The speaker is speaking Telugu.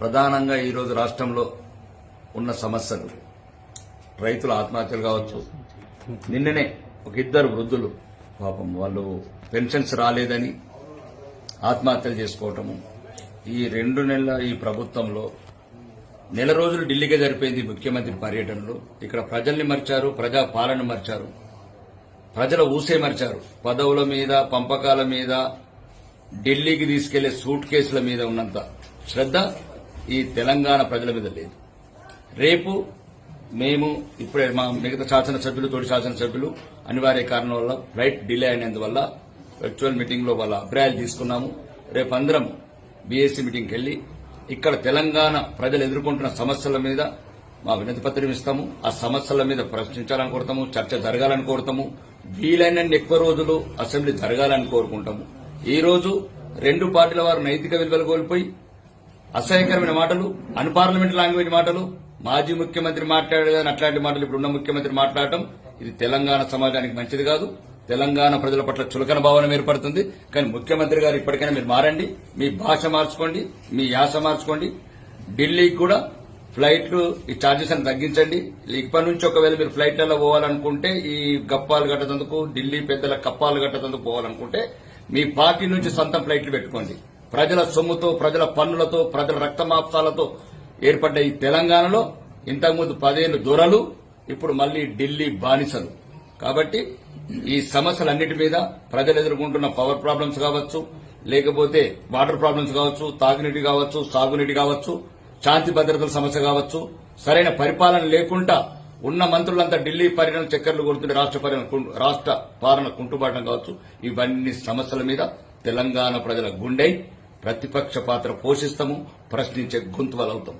ప్రధానంగా ఈరోజు రాష్ట్రంలో ఉన్న సమస్యలు. రైతుల ఆత్మహత్యలు కావచ్చు. నిన్ననే ఒక ఇద్దరు వృద్ధులు పాపం వాళ్ళు పెన్షన్స్ రాలేదని ఆత్మహత్యలు చేసుకోవటము. ఈ రెండు నెలల ఈ ప్రభుత్వంలో నెల రోజులు ఢిల్లీగా జరిపోయింది ముఖ్యమంత్రి పర్యటనలో. ఇక్కడ ప్రజల్ని మర్చారు ప్రజా పాలన మర్చారు. ప్రజల ఊసే మర్చారు. పదవుల మీద పంపకాల మీద ఢిల్లీకి తీసుకెళ్ళే సూట్ కేసుల మీద ఉన్నంత శ్రద్ధ ఈ తెలంగాణ ప్రజల మీద లేదు. రేపు మేము ఇప్పుడే మా మిగతా శాసనసభ్యులు తోటి శాసనసభ్యులు అనివార్య కారణం వల్ల ఫ్లైట్ డిలే అయినందువల్ల వర్చువల్ మీటింగ్లో వాళ్ళ అభిప్రాయాలు తీసుకున్నాము. రేపు అందరం బీఎస్సీ మీటింగ్కి వెళ్ళి ఇక్కడ తెలంగాణ ప్రజలు ఎదుర్కొంటున్న సమస్యల మీద మా వినతి పత్రం ఇస్తాము. ఆ సమస్యల మీద ప్రశ్నించాలని కోరుతాము చర్చ జరగాలని కోరుతాము. వీలైనన్ని ఎక్కువ రోజులు అసెంబ్లీ జరగాలని కోరుకుంటాము. ఈ రోజు రెండు పార్టీల వారు నైతిక విలువలు కోల్పోయి అసహ్యకరమైన మాటలు అన్పార్లమెంట్ లాంగ్వేజ్ మాటలు మాజీ ముఖ్యమంత్రి మాట్లాడారు అట్లాంటి మాటలు ఇప్పుడున్న ముఖ్యమంత్రి మాట్లాడటం ఇది తెలంగాణ సమాజానికి మంచిది కాదు. తెలంగాణ ప్రజల పట్ల చులకన భావన ఏర్పడుతుంది. కానీ ముఖ్యమంత్రి గారు ఇప్పటికైనా మీరు మారండి మీ భాష మార్చుకోండి మీ యాస మార్చుకోండి. ఢిల్లీకి కూడా ఫ్లైట్లు ఈ ఛార్జెస్ అని తగ్గించండి. ఇప్పటి నుంచి ఒకవేళ మీరు ఫ్లైట్లలో పోవాలనుకుంటే ఈ గప్పాలు కట్టదందుకు ఢిల్లీ పెద్దల కప్పాలు కట్టదందుకు పోవాలనుకుంటే మీ పార్టీ నుంచి సొంత ఫ్లైట్లు పెట్టుకోండి. ప్రజల సొమ్ముతో ప్రజల పన్నులతో ప్రజల రక్తమాప్సాలతో ఏర్పడ్డ ఈ తెలంగాణలో ఇంతకుముందు పదిహేను దొరలు ఇప్పుడు మళ్ళీ ఢిల్లీ బానిసలు. కాబట్టి ఈ సమస్యలన్నిటి మీద ప్రజలు ఎదుర్కొంటున్న పవర్ ప్రాబ్లమ్స్ కావచ్చు లేకపోతే వాటర్ ప్రాబ్లమ్స్ కావచ్చు తాగునీటి కావచ్చు సాగునీటి కావచ్చు శాంతి భద్రతల సమస్య కావచ్చు సరైన పరిపాలన లేకుండా ఉన్న మంత్రులంతా ఢిల్లీ పర్యటన చక్కర్లు కొడుతుంటే రాష్ట్ర పరిపాలన రాష్ట్ర పాలన కుంటుబాటం కావచ్చు. ఇవన్నీ సమస్యల మీద తెలంగాణ ప్రజల గుండె. ప్రతిపక్ష పాత్ర పోషిస్తాము ప్రశ్నించే గొంతువలవుతాం.